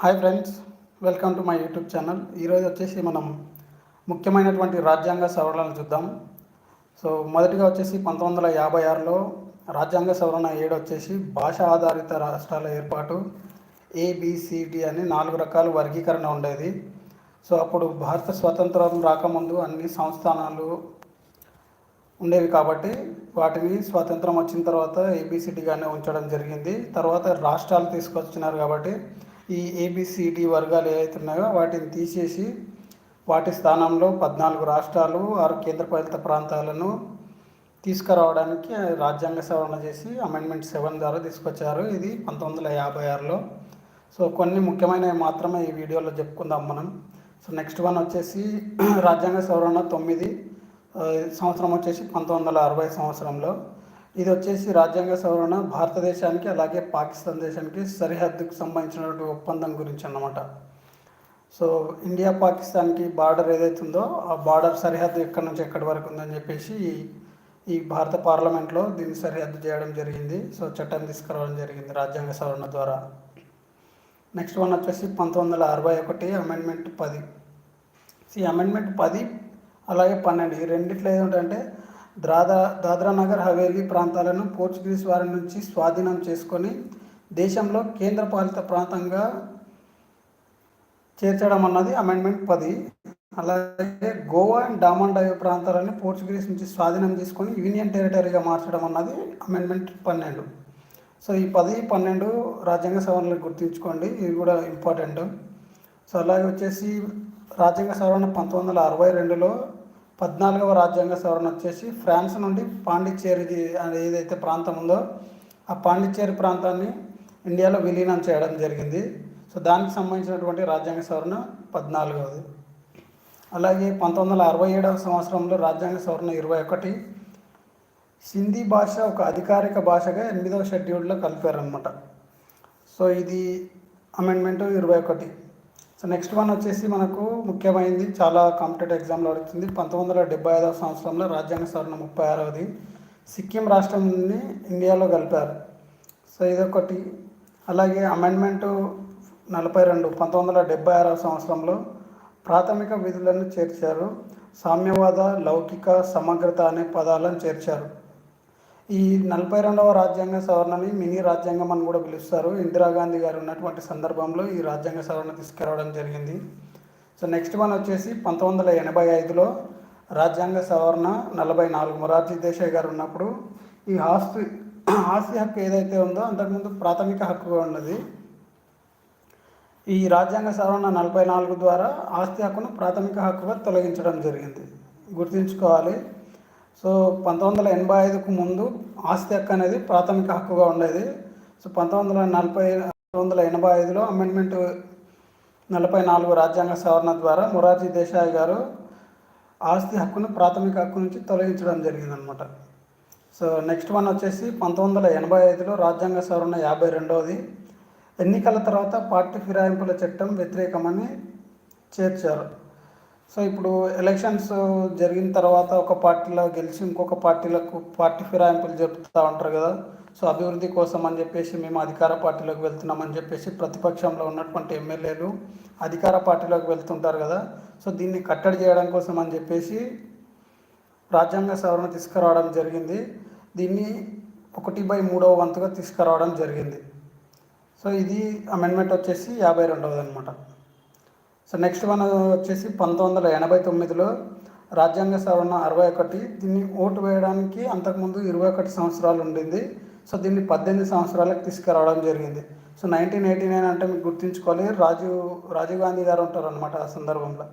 Hi friends welcome to my YouTube channel. ఈరోజు వచ్చేసి మనం ముఖ్యమైనటువంటి రాజ్యాంగ సవరణలు చూద్దాం. సో మొదటిగా వచ్చేసి పంతొమ్మిది వందల యాభై ఆరులో రాజ్యాంగ సవరణ ఏడు వచ్చేసి భాష ఆధారిత రాష్ట్రాల ఏర్పాటు ఏబిసిడి అని నాలుగు రకాల వర్గీకరణ ఉండేది. సో అప్పుడు భారత స్వతంత్రం రాకముందు అన్ని సంస్థానాలు ఉండేవి కాబట్టి వాటిని స్వాతంత్రం వచ్చిన తర్వాత ఏబిసిడిగానే ఉంచడం జరిగింది. తర్వాత రాష్ట్రాలు తీసుకొచ్చినారు కాబట్టి ఈ ఏబిసిడి వర్గాలు ఏవైతే ఉన్నాయో వాటిని తీసేసి వాటి స్థానంలో పద్నాలుగు రాష్ట్రాలు ఆరు కేంద్రపాలిత ప్రాంతాలను తీసుకురావడానికి రాజ్యాంగ సవరణ చేసి అమెండ్మెంట్ సెవెన్ ద్వారా తీసుకొచ్చారు. ఇది పంతొమ్మిది వందల యాభై ఆరులో. సో కొన్ని ముఖ్యమైనవి మాత్రమే ఈ వీడియోలో చెప్పుకుందాం మనం. సో నెక్స్ట్ వన్ వచ్చేసి రాజ్యాంగ సవరణ తొమ్మిది సంవత్సరం వచ్చేసి పంతొమ్మిది వందల అరవై సంవత్సరంలో. ఇది వచ్చేసి రాజ్యాంగ సవరణ భారతదేశానికి అలాగే పాకిస్తాన్ దేశానికి సరిహద్దుకు సంబంధించినటువంటి ఒప్పందం గురించి అన్నమాట. సో ఇండియా పాకిస్తాన్కి బార్డర్ ఏదైతే ఉందో ఆ బార్డర్ సరిహద్దు ఎక్కడి నుంచి ఎక్కడి వరకు ఉందని చెప్పేసి ఈ- భారత పార్లమెంట్లో దీన్ని సరిహద్దు చేయడం జరిగింది. సో చట్టం తీసుకురావడం జరిగింది రాజ్యాంగ సవరణ ద్వారా. నెక్స్ట్ వన్ వచ్చేసి పంతొమ్మిది వందల అరవై ఒకటి అమెండ్మెంట్ పది. ఈ అమెండ్మెంట్ పది అలాగే పన్నెండు ఈ రెండిట్లో ఏమిటంటే దాదా దాద్రా నగర్ హవేలీ ప్రాంతాలను పోర్చుగీస్ వారి నుంచి స్వాధీనం చేసుకొని దేశంలో కేంద్రపాలిత ప్రాంతంగా చేర్చడం అన్నది అమెండ్మెంట్ పది. అలాగే గోవా అండ్ డామన్ ప్రాంతాలను పోర్చుగీస్ నుంచి స్వాధీనం చేసుకొని యూనియన్ టెరిటరీగా మార్చడం అన్నది అమెండ్మెంట్ పన్నెండు. సో ఈ పది పన్నెండు రాజ్యాంగ సవరణలు గుర్తుంచుకోండి ఇవి కూడా ఇంపార్టెంట్. సో అలాగే వచ్చేసి రాజ్యాంగ సవరణ పంతొమ్మిది వందల అరవై రెండులో పద్నాలుగవ రాజ్యాంగ సవరణ వచ్చేసి ఫ్రాన్స్ నుండి పాండిచ్చేరి అనే ఏదైతే ప్రాంతం ఉందో ఆ పాండిచ్చేరి ప్రాంతాన్ని ఇండియాలో విలీనం చేయడం జరిగింది. సో దానికి సంబంధించినటువంటి రాజ్యాంగ సవరణ పద్నాలుగవది. అలాగే పంతొమ్మిది వందల అరవై ఏడవ సంవత్సరంలో రాజ్యాంగ సవరణ ఇరవై ఒకటి. సింధీ భాష ఒక అధికారిక భాషగా ఎనిమిదవ షెడ్యూల్లో కలిపారనమాట సో ఇది అమెండ్మెంట్ ఇరవై ఒకటి. సో నెక్స్ట్ వన్ వచ్చేసి మనకు ముఖ్యమైనది చాలా కాంపిటేటివ్ ఎగ్జామ్లో అడుగుతుంది పంతొమ్మిది వందల డెబ్బై ఐదవ సంవత్సరంలో రాజ్యాంగ సవరణ ముప్పై ఆరవది. సిక్కిం రాష్ట్రాన్ని ఇండియాలో కలిపారు సో ఇదొకటి. అలాగే అమెండ్మెంట్ నలభై రెండు పంతొమ్మిది వందల డెబ్బై ఆరవ సంవత్సరంలో ప్రాథమిక విధులను చేర్చారు. సామ్యవాద లౌకిక సమగ్రత అనే పదాలను చేర్చారు. ఈ నలభై రెండవ రాజ్యాంగ సవరణని మినీ రాజ్యాంగం అని కూడా పిలుస్తారు. ఇందిరాగాంధీ గారు ఉన్నటువంటి సందర్భంలో ఈ రాజ్యాంగ సవరణ తీసుకురావడం జరిగింది. సో నెక్స్ట్ వన్ వచ్చేసి పంతొమ్మిది వందల ఎనభై ఐదులో రాజ్యాంగ సవరణ నలభై నాలుగు మొరార్జీ దేశాయ్ గారు ఉన్నప్పుడు ఈ ఆస్తి ఆస్తి హక్కు ఏదైతే ఉందో అంతకుముందు ప్రాథమిక హక్కుగా ఉన్నది. ఈ రాజ్యాంగ సవరణ నలభై నాలుగు ద్వారా ఆస్తి హక్కును ప్రాథమిక హక్కుగా తొలగించడం జరిగింది. గుర్తుంచుకోవాలి. సో పంతొమ్మిది వందల ఎనభై ఐదుకు ముందు ఆస్తి హక్కు అనేది ప్రాథమిక హక్కుగా ఉండేది. సో పంతొమ్మిది వందల నలభై వందల ఎనభై ఐదులో అమెండ్మెంట్ నలభై నాలుగు రాజ్యాంగ సవరణ ద్వారా మొరార్జీ దేశాయ్ గారు ఆస్తి హక్కును ప్రాథమిక హక్కు నుంచి తొలగించడం జరిగిందనమాట సో నెక్స్ట్ వన్ వచ్చేసి పంతొమ్మిది వందల ఎనభై ఐదులో రాజ్యాంగ సవరణ యాభై రెండవది ఎన్నికల తర్వాత పార్టీ ఫిరాయింపుల చట్టం వ్యతిరేకమని చేర్చారు. సో ఇప్పుడు ఎలక్షన్స్ జరిగిన తర్వాత ఒక పార్టీలో గెలిచి ఇంకొక పార్టీలకు పార్టీ ఫిరాయింపులు జరుపుతూ ఉంటారు కదా. సో అభివృద్ధి కోసం అని చెప్పేసి మేము అధికార పార్టీలోకి వెళ్తున్నామని చెప్పేసి ప్రతిపక్షంలో ఉన్నటువంటి ఎమ్మెల్యేలు అధికార పార్టీలోకి వెళ్తుంటారు కదా. సో దీన్ని కట్టడి చేయడం కోసం అని చెప్పేసి రాజ్యాంగ సవరణ తీసుకురావడం జరిగింది. దీన్ని ఒకటి బై మూడవ వంతుగా తీసుకురావడం జరిగింది. సో ఇది అమెండ్మెంట్ వచ్చేసి యాభై రెండవది అనమాట సో నెక్స్ట్ వన్ వచ్చేసి పంతొమ్మిది వందల ఎనభై తొమ్మిదిలో రాజ్యాంగ సవరణ అరవై ఒకటి. దీన్ని ఓటు వేయడానికి అంతకుముందు ఇరవై ఒకటి సంవత్సరాలు ఉండింది. సో దీన్ని పద్దెనిమిది సంవత్సరాలకు తీసుకురావడం జరిగింది. సో నైన్టీన్ ఎయిటీ నైన్ అంటే మీకు గుర్తుంచుకోవాలి. రాజీవ్ రాజీవ్ గాంధీ గారు ఉంటారు అనమాట ఆ సందర్భంలో.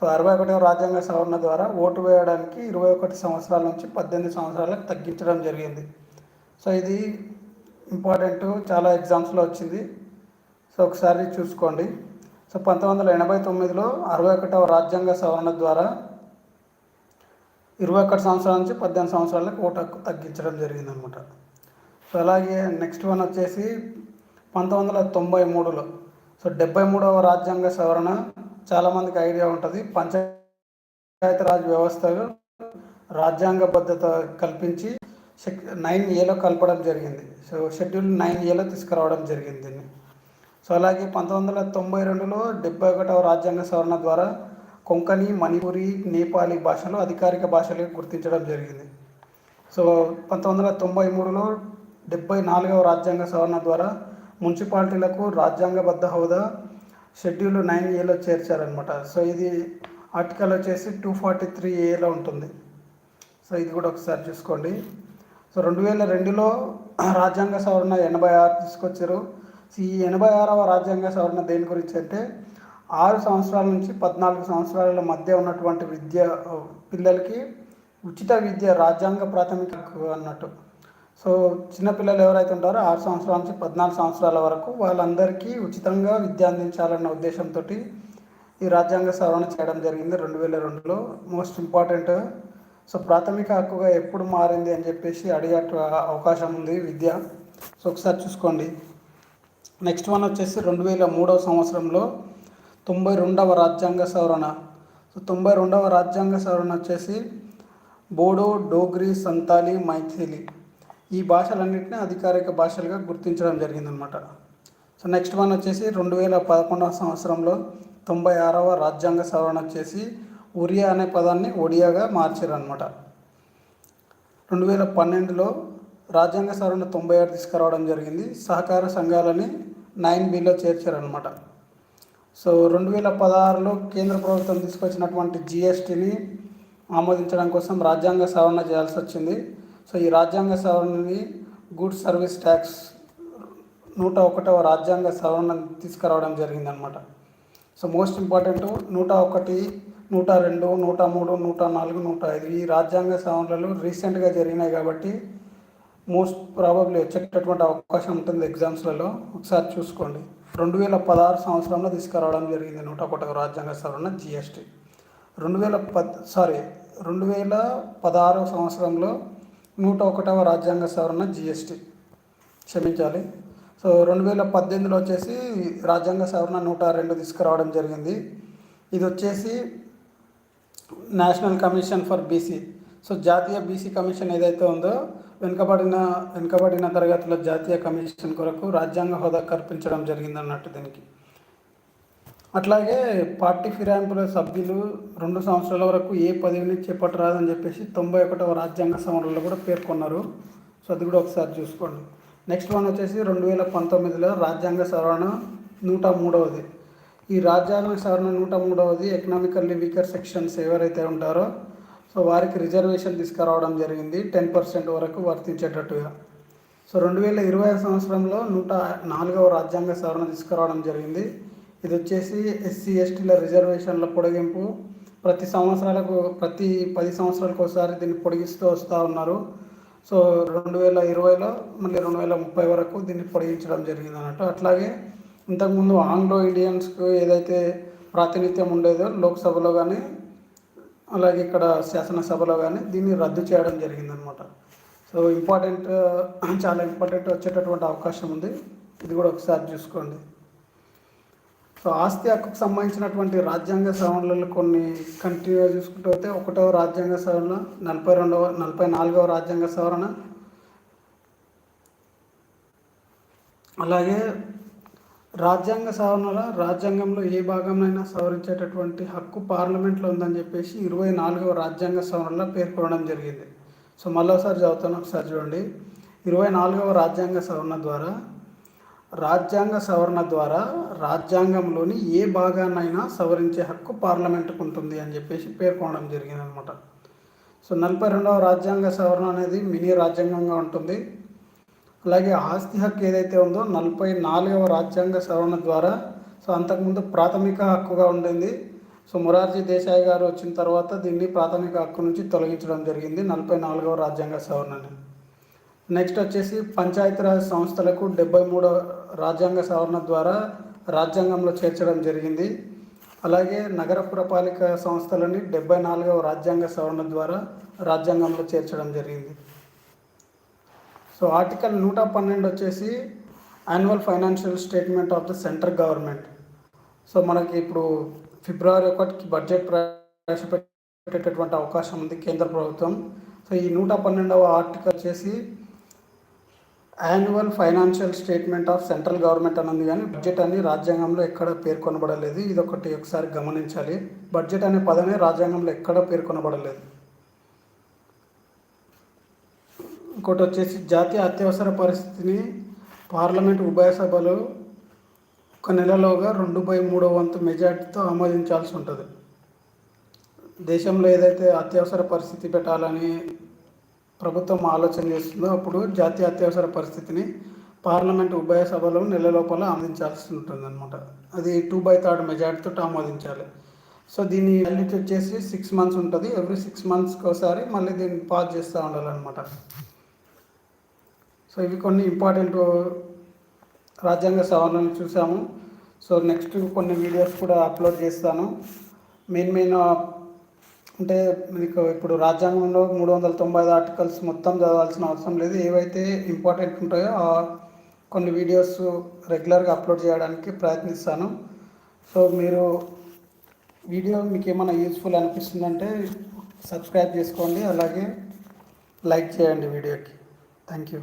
సో అరవై ఒకటవ రాజ్యాంగ సవరణ ద్వారా ఓటు వేయడానికి ఇరవై ఒకటి సంవత్సరాల నుంచి పద్దెనిమిది సంవత్సరాలకు తగ్గించడం జరిగింది. సో ఇది ఇంపార్టెంట్. చాలా ఎగ్జామ్స్లో వచ్చింది. సో ఒకసారి చూసుకోండి. సో పంతొమ్మిది వందల ఎనభై తొమ్మిదిలో అరవై ఒకటవ రాజ్యాంగ సవరణ ద్వారా ఇరవై ఒకటి సంవత్సరాల నుంచి పద్దెనిమిది సంవత్సరాలకు ఓటు హక్కు తగ్గించడం జరిగిందనమాట. సో అలాగే నెక్స్ట్ వన్ వచ్చేసి పంతొమ్మిది వందల తొంభై మూడులో. సో డెబ్బై మూడవ రాజ్యాంగ సవరణ చాలామందికి ఐడియా ఉంటుంది. పంచాయతీరాజ్ వ్యవస్థలో రాజ్యాంగబద్ధత కల్పించి నైన్ ఏలో కలపడం జరిగింది. సో షెడ్యూల్ నైన్ ఏలో తీసుకురావడం జరిగింది దీన్ని. సో అలాగే పంతొమ్మిది వందల తొంభై రెండులో డెబ్బై ఒకటవ రాజ్యాంగ సవరణ ద్వారా కొంకణి మణిపురి నేపాలీ భాషలు అధికారిక భాషలుగా గుర్తించడం జరిగింది. సో పంతొమ్మిది వందల తొంభై మూడులో డెబ్బై నాలుగవ రాజ్యాంగ సవరణ ద్వారా మున్సిపాలిటీలకు రాజ్యాంగబద్ధ హోదా షెడ్యూల్ నైన్ ఏలో చేర్చారనమాట సో ఇది ఆర్టికల్ వచ్చేసి టూ ఫార్టీ త్రీ ఏలో ఉంటుంది. సో ఇది కూడా ఒకసారి చూసుకోండి. సో రెండు వేల రెండులో రాజ్యాంగ సవరణ ఎనభై ఆరు తీసుకొచ్చారు. ఈ ఎనభై ఆరవ రాజ్యాంగ సవరణ దేని గురించి అంటే ఆరు సంవత్సరాల నుంచి పద్నాలుగు సంవత్సరాల మధ్య ఉన్నటువంటి విద్య పిల్లలకి ఉచిత విద్య రాజ్యాంగ ప్రాథమిక అన్నట్టు. సో చిన్నపిల్లలు ఎవరైతే ఉంటారో ఆరు సంవత్సరాల నుంచి పద్నాలుగు సంవత్సరాల వరకు వాళ్ళందరికీ ఉచితంగా విద్య అందించాలన్న ఉద్దేశంతో ఈ రాజ్యాంగ సవరణ చేయడం జరిగింది రెండు వేల రెండులో. Most important. సో ప్రాథమిక హక్కుగా ఎప్పుడు మారింది అని చెప్పేసి అడిగే అవకాశం ఉంది విద్య. సో ఒకసారి చూసుకోండి. నెక్స్ట్ వన్ వచ్చేసి రెండు వేల మూడవ సంవత్సరంలో తొంభై రెండవ రాజ్యాంగ సవరణ. సో తొంభై రెండవ రాజ్యాంగ సవరణ వచ్చేసి బోడో డోగ్రీ సంతాలి మైథిలి ఈ భాషలన్నింటినీ అధికారిక భాషలుగా గుర్తించడం జరిగిందనమాట. సో నెక్స్ట్ వన్ వచ్చేసి రెండు వేల పదకొండవ సంవత్సరంలో తొంభై ఆరవ రాజ్యాంగ సవరణ వచ్చేసి ఒరియా అనే పదాన్ని ఒడియాగా మార్చారనమాట. రెండు వేల పన్నెండులో రాజ్యాంగ సవరణ తొంభై ఆరు తీసుకురావడం జరిగింది. సహకార సంఘాలని నైన్ బిలో చేర్చారనమాట సో రెండు వేల పదహారులో కేంద్ర ప్రభుత్వం తీసుకొచ్చినటువంటి జిఎస్టీని ఆమోదించడం కోసం రాజ్యాంగ సవరణ చేయాల్సి వచ్చింది. సో ఈ రాజ్యాంగ సవరణని గుడ్ సర్వీస్ ట్యాక్స్ నూట ఒకటవ రాజ్యాంగ సవరణ తీసుకురావడం జరిగిందనమాట సో మోస్ట్ ఇంపార్టెంట్ నూట ఒకటి నూట రెండు నూట మూడు నూట నాలుగు నూట ఐదు ఈ రాజ్యాంగ సవరణలు రీసెంట్గా జరిగినాయి కాబట్టి మోస్ట్ ప్రాబబ్లీ వచ్చేటటువంటి అవకాశం ఉంటుంది ఎగ్జామ్స్లలో. ఒకసారి చూసుకోండి. రెండు వేల పదహారు సంవత్సరంలో తీసుకురావడం జరిగింది నూట ఒకటవ రాజ్యాంగ సవరణ జిఎస్టీ రెండు వేల పద్ సారీ రెండు వేల పదహారవ సంవత్సరంలో నూట ఒకటవ రాజ్యాంగ సవరణ జిఎస్టీ క్షమించాలి. సో రెండు వేల పద్దెనిమిదిలో వచ్చేసి రాజ్యాంగ సవరణ నూట రెండు తీసుకురావడం జరిగింది. ఇది వచ్చేసి national commission for BC so జాతీయ బీసీ కమిషన్ ఏదైతే ఉందో వెనుకబడిన వెనుకబడిన తరగతుల జాతీయ కమిషన్ కొరకు రాజ్యాంగ హోదా కల్పించడం జరిగిందన్నట్టు దీనికి. అట్లాగే పార్టీ ఫిరాయింపుల సభ్యులు రెండు సంవత్సరాల వరకు ఏ పదవిని చేపట్టరాదని చెప్పేసి తొంభై ఒకటవ రాజ్యాంగ సవరణలో కూడా పేర్కొన్నారు. సో అది కూడా ఒకసారి చూసుకోండి. నెక్స్ట్ వన్ వచ్చేసి రెండు వేల పంతొమ్మిదిలో రాజ్యాంగ సవరణ నూట మూడవది. ఈ రాజ్యాంగ సవరణ నూట మూడవది ఎకనామికల్లీ వీకర్ సెక్షన్స్ ఎవరైతే ఉంటారో సో వారికి రిజర్వేషన్ తీసుకురావడం జరిగింది టెన్ పర్సెంట్ వరకు వర్తించేటట్టుగా. సో రెండు వేల ఇరవై సంవత్సరంలో నూట నాలుగవ రాజ్యాంగ సవరణ తీసుకురావడం జరిగింది. ఇది వచ్చేసి ఎస్సీ ఎస్టీల రిజర్వేషన్ల పొడిగింపు. ప్రతి సంవత్సరాలకు ప్రతి పది సంవత్సరాలకు ఒకసారి దీన్ని పొడిగిస్తూ వస్తూ ఉన్నారు. సో రెండు వేల ఇరవైలో మళ్ళీ రెండు వేల ముప్పై వరకు దీన్ని పొడిగించడం జరిగింది అన్నట్టు అట్లాగే ఇంతకుముందు ఆంగ్లో ఇండియన్స్కు ఏదైతే ప్రాతినిధ్యం ఉండేదో లోక్సభలో కానీ అలాగే ఇక్కడ శాసనసభలో కానీ దీన్ని రద్దు చేయడం జరిగిందనమాట. సో ఇంపార్టెంట్ చాలా ఇంపార్టెంట్ వచ్చేటటువంటి అవకాశం ఉంది. ఇది కూడా ఒకసారి చూసుకోండి. సో ఆస్తి హక్కుకు సంబంధించినటువంటి రాజ్యాంగ సవరణలు కొన్ని కంటిన్యూగా చూసుకుంటూ అయితే ఒకటవ రాజ్యాంగ సవరణ నలభై రెండవ నలభై నాలుగవ రాజ్యాంగ సవరణ అలాగే రాజ్యాంగ సవరణల రాజ్యాంగంలో ఏ భాగంలో సవరించేటటువంటి హక్కు పార్లమెంట్లో ఉందని చెప్పేసి ఇరవై నాలుగవ రాజ్యాంగ సవరణలో పేర్కొనడం జరిగింది. సో మళ్ళీ చదువుతాను ఒకసారి చూడండి. ఇరవై నాలుగవ రాజ్యాంగ సవరణ ద్వారా రాజ్యాంగ సవరణ ద్వారా రాజ్యాంగంలోని ఏ భాగాన్నైనా సవరించే హక్కు పార్లమెంటుకు ఉంటుంది అని చెప్పేసి పేర్కొనడం జరిగింది అనమాట సో నలభై రెండవ రాజ్యాంగ సవరణ అనేది మినీ రాజ్యాంగంగా ఉంటుంది. అలాగే ఆస్తి హక్కు ఏదైతే ఉందో నలభై నాలుగవ రాజ్యాంగ సవరణ ద్వారా సో అంతకుముందు ప్రాథమిక హక్కుగా ఉండింది. సో మొరార్జీ దేశాయ్ గారు వచ్చిన తర్వాత దీన్ని ప్రాథమిక హక్కు నుంచి తొలగించడం జరిగింది నలభై నాలుగవ రాజ్యాంగ సవరణని. నెక్స్ట్ వచ్చేసి పంచాయతీరాజ్ సంస్థలకు డెబ్బై మూడవ రాజ్యాంగ సవరణ ద్వారా రాజ్యాంగంలో చేర్చడం జరిగింది. అలాగే నగర పురపాలిక సంస్థలని డెబ్బై నాలుగవ రాజ్యాంగ సవరణ ద్వారా రాజ్యాంగంలో చేర్చడం జరిగింది. సో ఆర్టికల్ నూట పన్నెండు వచ్చేసి annual financial statement of the central government so మనకి ఇప్పుడు ఫిబ్రవరి ఒకటికి బడ్జెట్ ప్రవేశపెట్టేటటువంటి అవకాశం ఉంది కేంద్ర ప్రభుత్వం. సో ఈ నూట పన్నెండవ ఆర్టికల్ వచ్చేసి annual financial statement of central government అని ఉంది కానీ బడ్జెట్ అని రాజ్యాంగంలో ఎక్కడ పేర్కొనబడలేదు. ఇది ఒకటి ఒకసారి గమనించాలి. బడ్జెట్ అనే పదమే రాజ్యాంగంలో ఎక్కడ పేర్కొనబడలేదు. ఇంకోటి వచ్చేసి జాతీయ అత్యవసర పరిస్థితిని పార్లమెంట్ ఉభయ సభలు ఒక నెలలోగా రెండు బై మూడో వంతు మెజార్టీతో ఆమోదించాల్సి ఉంటుంది. దేశంలో ఏదైతే అత్యవసర పరిస్థితి పెట్టాలని ప్రభుత్వం ఆలోచన చేస్తుందో అప్పుడు జాతీయ అత్యవసర పరిస్థితిని పార్లమెంట్ ఉభయ సభలో నెల లోపల ఆమోదించాల్సి ఉంటుంది అనమాట అది టూ బై థర్డ్ మెజార్టీతో ఆమోదించాలి. సో దీని వాలిడిటీ వచ్చేసి సిక్స్ మంత్స్ ఉంటుంది. ఎవ్రీ సిక్స్ మంత్స్కి ఒకసారి మళ్ళీ దీన్ని పాస్ చేస్తూ ఉండాలన్నమాట. సో ఇవి కొన్ని ఇంపార్టెంట్ రాజ్యాంగ సవరణలు చూసాము. సో నెక్స్ట్ కొన్ని వీడియోస్ కూడా అప్లోడ్ చేస్తాను. మెయిన్ మెయిన్ అంటే మీకు ఇప్పుడు రాజ్యాంగంలో మూడు వందల తొంభై ఐదు ఆర్టికల్స్ మొత్తం చదవాల్సిన అవసరం లేదు. ఏవైతే ఇంపార్టెంట్ ఉంటాయో ఆ కొన్ని వీడియోస్ రెగ్యులర్గా అప్లోడ్ చేయడానికి ప్రయత్నిస్తాను. సో మీరు వీడియో మీకు ఏమైనా యూస్ఫుల్ అనిపిస్తుందంటే సబ్స్క్రైబ్ చేసుకోండి. అలాగే లైక్ చేయండి వీడియోకి. Thank you